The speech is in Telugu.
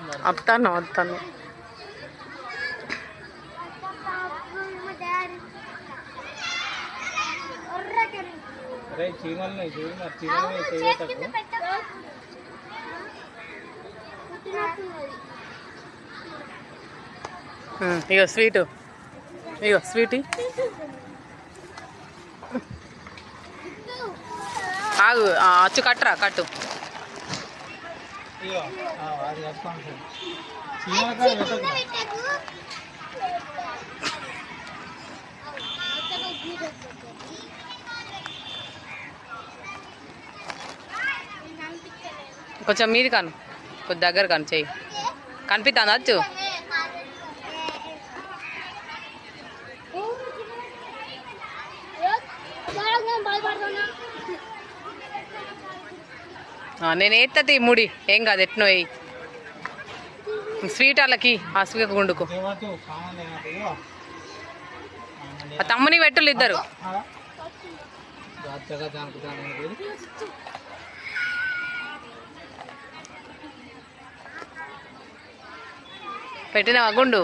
మరి. వస్తాను ఇగో స్వీటు. ఇగో స్వీట్. ఆగు ఆ, అచ్చు కట్టరా కట్టు. అది కట్టుకోండి సార్. చీమల కాడ పెట్టకు. కొంచెం మీది కాను. కొంచెం దగ్గర కాను చెయ్యి. కనిపిస్తుందా అచ్చు? ఆ, నేను ఎత్తది ముడి. ఏం కాదు ఎట్నో వేయి స్వీట్ వాళ్ళకి ఆ స్వీట్ గుండుకు. ఆ తమ్ముని పెట్టులు ఇద్దరు. పెట్టినవా గుండు?